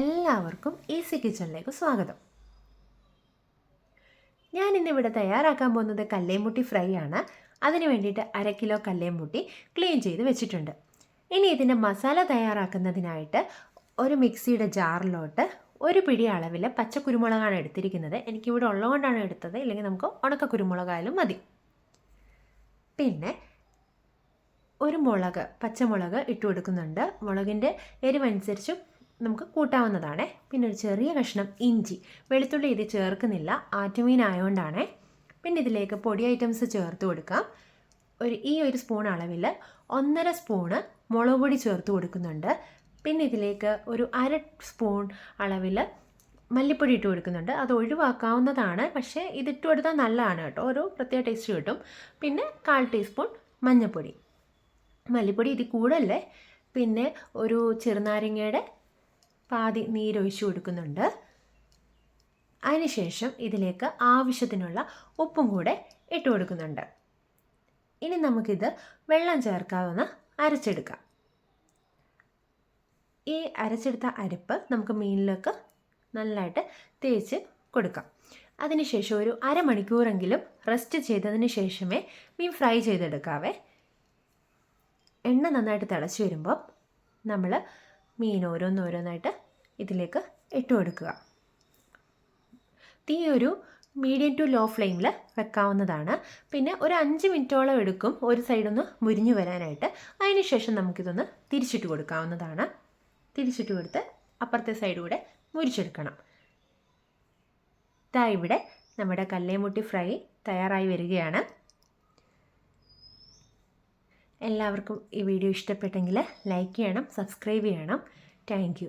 എല്ലാവർക്കും ഈസി കിച്ചണിലേക്ക് സ്വാഗതം. ഞാൻ ഇന്നിവിടെ തയ്യാറാക്കാൻ പോകുന്നത് കല്ലേമുട്ടി ഫ്രൈ ആണ്. അതിന് വേണ്ടിയിട്ട് അര കിലോ കല്ലേമുട്ടി ക്ലീൻ ചെയ്ത് വെച്ചിട്ടുണ്ട്. ഇനി ഇതിന്റെ മസാല തയ്യാറാക്കുന്നതിനായിട്ട് ഒരു മിക്സിയുടെ ജാറിലോട്ട് ഒരു പിടി അളവിൽ പച്ചക്കുരുമുളകാണ് എടുത്തിരിക്കുന്നത്. എനിക്കിവിടെ ഉള്ളതുകൊണ്ടാണ് എടുത്തത്. ഇല്ലെങ്കിൽ നമുക്ക് ഉണക്ക കുരുമുളകായാലും മതി. പിന്നെ ഒരു മുളക് പച്ചമുളക് ഇട്ട് കൊടുക്കുന്നുണ്ട് മുളകിന്റെ എരിവനുസരിച്ച് നമുക്ക് കൂട്ടാവുന്നതാണ്. പിന്നെ ഒരു ചെറിയ കഷ്ണം ഇഞ്ചി. വെളുത്തുള്ളി ഇത് ചേർക്കുന്നില്ല. ആറ്റുമീൻ ആയതുകൊണ്ടാണ് പിന്നെ ഇതിലേക്ക് പൊടി ഐറ്റംസ് ചേർത്ത് കൊടുക്കാം. ഒരു ഈ ഒരു സ്പൂൺ അളവിൽ ഒന്നര സ്പൂണ് മുളക് പൊടി ചേർത്ത് കൊടുക്കുന്നുണ്ട്. പിന്നെ ഇതിലേക്ക് ഒരു അര സ്പൂൺ അളവിൽ മല്ലിപ്പൊടി ഇട്ട് കൊടുക്കുന്നുണ്ട്. അത് ഒഴിവാക്കാവുന്നതാണ്. പക്ഷേ ഇതിട്ട് കൊടുത്താൽ നല്ലതാണ് കേട്ടോ. ഒരു പ്രത്യേക ടേസ്റ്റ് കിട്ടും. പിന്നെ കാൽ ടീസ്പൂൺ മഞ്ഞൾപ്പൊടി മല്ലിപ്പൊടി ഇത് കൂടല്ലേ പിന്നെ ഒരു ചെറുനാരങ്ങയുടെ പാതി നീരൊഴിച്ചു കൊടുക്കുന്നുണ്ട്. അതിനുശേഷം ഇതിലേക്ക് ആവശ്യത്തിനുള്ള ഉപ്പും കൂടെ ഇട്ട് കൊടുക്കുന്നുണ്ട്. ഇനി നമുക്കിത് വെള്ളം ചേർക്കാവുന്ന അരച്ചെടുക്കാം. ഈ അരച്ചെടുത്ത അരപ്പ് നമുക്ക് മീനിലേക്ക് നല്ലതായിട്ട് തേച്ച് കൊടുക്കാം. അതിനുശേഷം ഒരു അരമണിക്കൂറെങ്കിലും റെസ്റ്റ് ചെയ്തതിന് ശേഷമേ മീൻ ഫ്രൈ ചെയ്തെടുക്കാവേ. എണ്ണ നന്നായിട്ട് തിളച്ച് വരുമ്പോൾ നമ്മൾ മീൻ ഓരോന്നോരോന്നായിട്ട് ഇതിലേക്ക് ഇട്ട് കൊടുക്കുക. തീ ഒരു മീഡിയം ടു ലോ ഫ്ലെയിമിൽ വെക്കാവുന്നതാണ്. പിന്നെ ഒരു അഞ്ച് മിനിറ്റോളം എടുക്കും ഒരു സൈഡൊന്ന് മുരിഞ്ഞു വരാനായിട്ട്. അതിനുശേഷം നമുക്കിതൊന്ന് തിരിച്ചിട്ട് കൊടുക്കാവുന്നതാണ്. തിരിച്ചിട്ട് കൊടുത്ത് അപ്പുറത്തെ സൈഡ് കൂടെ മുരിച്ചെടുക്കണം. ഇതാ ഇവിടെ നമ്മുടെ കല്ലേമുട്ടി ഫ്രൈ തയ്യാറായി വരികയാണ്. എല്ലാവർക്കും ഈ വീഡിയോ ഇഷ്ടപ്പെട്ടെങ്കിൽ ലൈക്ക് ചെയ്യണം സബ്സ്ക്രൈബ് ചെയ്യണം. താങ്ക്